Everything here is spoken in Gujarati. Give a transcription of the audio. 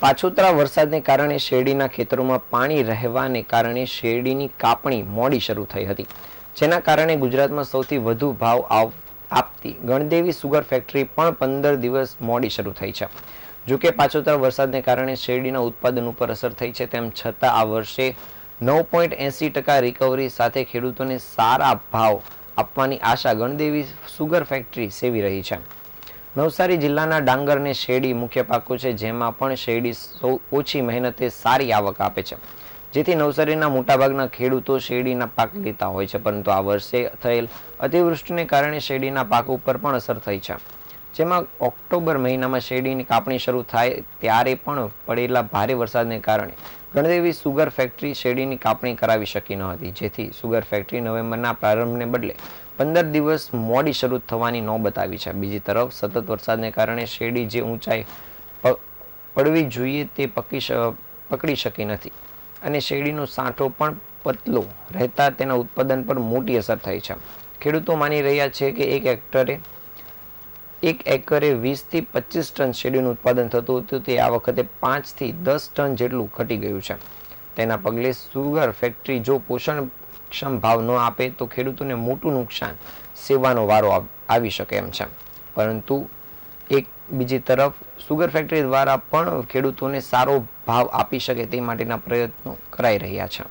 પાછોતરા વરસાદને કારણે શેરડીના ખેતરોમાં પાણી રહેવાને કારણે શેરડીની કાપણી મોડી શરૂ થઈ હતી, જેના કારણે ગુજરાતમાં સૌથી વધુ ભાવ આપતી ગણદેવી સુગર ફેક્ટરી પણ પંદર દિવસ મોડી શરૂ થઈ છે. જોકે પાછોતરા વરસાદને કારણે શેરડીના ઉત્પાદન ઉપર અસર થઈ છે, તેમ છતાં આ વર્ષે નવ પોઈન્ટ એંસી ટકા રિકવરી સાથે ખેડૂતોને સારા ભાવ આપવાની આશા ગણદેવી સુગર ફેક્ટરી સેવી રહી છે. નવસારી જિલ્લાના ડાંગરને શેરડી મુખ્ય પાકો છે, જેમાં પણ શેરડી સૌ ઓછી મહેનતે સારી આવક આપે છે. જેથી નવસારીના મોટાભાગના ખેડૂતો શેરડીના પાક લેતા હોય છે, પરંતુ આ વર્ષે થયેલ અતિવૃષ્ટિને કારણે શેરડીના પાક ઉપર પણ અસર થઈ છે. જેમાં ઓક્ટોબર મહિનામાં શેરડીની કાપણી શરૂ થાય ત્યારે પણ પડેલા ભારે વરસાદને કારણે ગણદેવી સુગર ફેક્ટરી શેરડીની કાપણી કરાવી શકી ન હતી. જેથી સુગર ફેક્ટરી નવેમ્બરના પ્રારંભને બદલે પંદર દિવસ મોડી શરૂ થવાની નોબત આવી છે. બીજી તરફ સતત વરસાદને કારણે શેરડી જે ઊંચાઈ પડવી જોઈએ તે પકી પકડી શકી નથી અને શેરડીનો સાંઠો પણ પતલો રહેતા તેના ઉત્પાદન પર મોટી અસર થઈ છે. ખેડૂતો માની રહ્યા છે કે એક હેક્ટરે એક એકરે વીસથી પચીસ ટન શેરડીનું ઉત્પાદન થતું હતું તે આ વખતે પાંચથી દસ ટન જેટલું ઘટી ગયું છે. તેના પગલે સુગર ફેક્ટરી જો પોષણક્ષમ ભાવ ન આપે તો ખેડૂતોને મોટું નુકસાન સેવાનો વારો આવી શકે એમ છે. પરંતુ એક બીજી તરફ, સુગર ફેક્ટરી દ્વારા પણ ખેડૂતોને સારો ભાવ આપી શકે તે માટેના પ્રયત્નો કરાઈ રહ્યા છે.